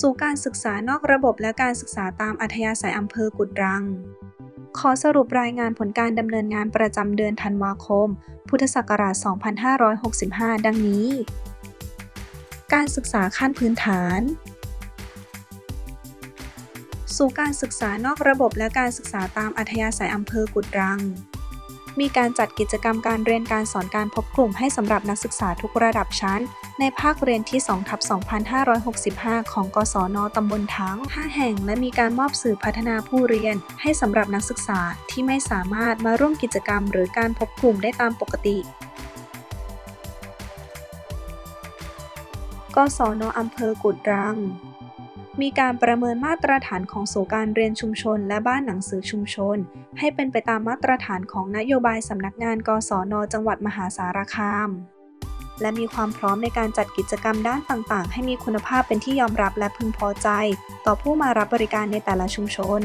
สู่การศึกษานอกระบบและการศึกษาตามอัธยาศัยอำเภอกุดรัง ขอสรุปรายงานผลการดำเนินงานประจำเดือนธันวาคม พุทธศักราช 2565 ดังนี้ การศึกษาขั้นพื้นฐาน สู่การศึกษานอกระบบและการศึกษาตามอัธยาศัยอำเภอกุดรัง มีการจัดกิจกรรมการเรียนการสอนการพบกลุ่มให้สำหรับนักศึกษาทุกระดับชั้น ในภาคเรียนที่2ทับ2565 ของ กศนตำบลทั้ง 5 แห่ง และมีการมอบสื่อพัฒนาผู้เรียน ให้สำหรับนักศึกษาที่ไม่สามารถมาร่วมกิจกรรม หรือการพบกลุ่มได้ตามปกติกศนอำเภอกุดรัง มีการประเมินมาตรฐานของสู่การเรียนชุมชน และบ้านหนังสือชุมชน ให้เป็นไปตามมาตรฐานของนโยบายสำนักงาน กศน จังหวัดมหาสารคาม และมีความพร้อมในการจัดกิจกรรมด้านต่าง ๆ ให้มีคุณภาพเป็นที่ยอมรับและพึงพอใจ ต่อผู้มารับบริการในแต่ละชุมชน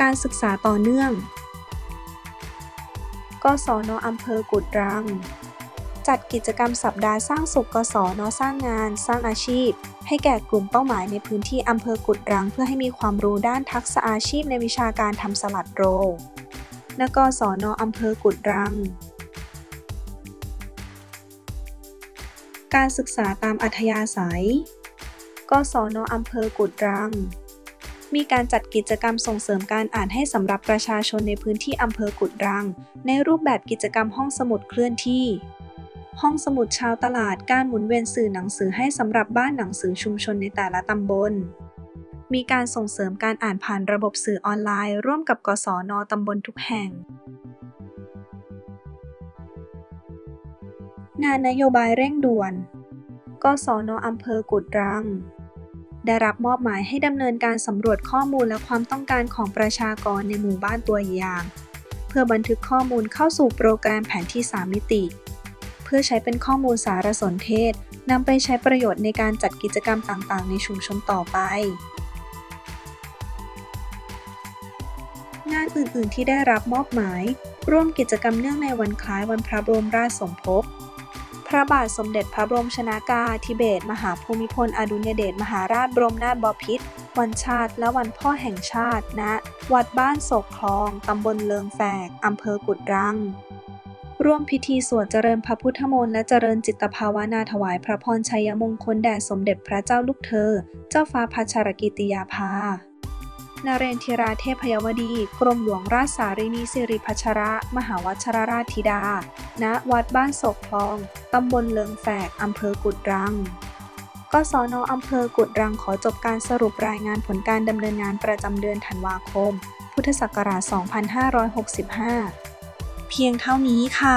การศึกษาต่อเนื่อง กศนอำเภอกุดรัง จัดกิจกรรมสัปดาห์สร้างสุขกศนสร้างงาน สร้างอาชีพ ให้แก่กลุ่มเป้าหมายในพื้นที่อำเภอกุดรัง เพื่อให้มีความรู้ด้านทักษะอาชีพในวิชาการทำสลัดโรนกศนอำเภอกุดรัง การศึกษาตามอัธยาศัยกศนอำเภอกุดรัง มีการจัดกิจกรรมส่งเสริมการอ่านให้สำหรับประชาชนในพื้นที่อำเภอกุดรัง ในรูปแบบกิจกรรมห้องสมุดเคลื่อนที่ ห้องสมุดชาวตลาดการหมุนเวียนสื่อหนังสือให้สำหรับบ้านหนังสือชุมชนในแต่ละตำบล มีการส่งเสริมการอ่านผ่านระบบสื่อออนไลน์ ร่วมกับกศนตำบลทุกแห่ง งานนโยบายเร่งด่วน กศนอำเภอกุดรัง ได้รับมอบหมายให้ดำเนินการสำรวจข้อมูลและความต้องการของประชากรในหมู่บ้านตัวอย่าง เพื่อบันทึกข้อมูลเข้าสู่โปรแกรมแผนที่ 3 มิติ พื่อใช้เป็นข้อมูลสารสนเทศนำไปใช้ประโยชน์ในการจัดกิจกรรมต่างๆ ในชุมชนต่อไป งานอื่นๆที่ได้รับมอบหมาย ร่วมกิจกรรมเนื่องในวันคล้ายวันพระบรมราชสมภพพระบาทสมเด็จพระบรมชนากาธิเบศรมหาภูมิพลอดุลยเดชมหาราชบรมนาถบพิตรวันชาติและวันพ่อแห่งชาติณวัดบ้านโศกคลอง ตำบลเลิงแฝก อำเภอกุดรัง ร่วมพิธีสวดเจริญพระพุทธมนต์และเจริญจิตภาวนาถวายพระพรชัยมงคลแด่สมเด็จพระเจ้าลูกเธอ เจ้าฟ้าพัชรกิติยาภานเรนทิราเทพยวดี กรมหลวงราชสารินีสิริพัชระ มหาวัชรราชธิดา ณ วัดบ้านโศกคลอง ตำบลเลิงแฝก อำเภอกุดรังกศนอำเภอกุดรังขอจบการสรุปรายงานผลการดำเนินงานประจำเดือนธันวาคม พุทธศักราช 2565 เพียงเท่านี้ค่ะ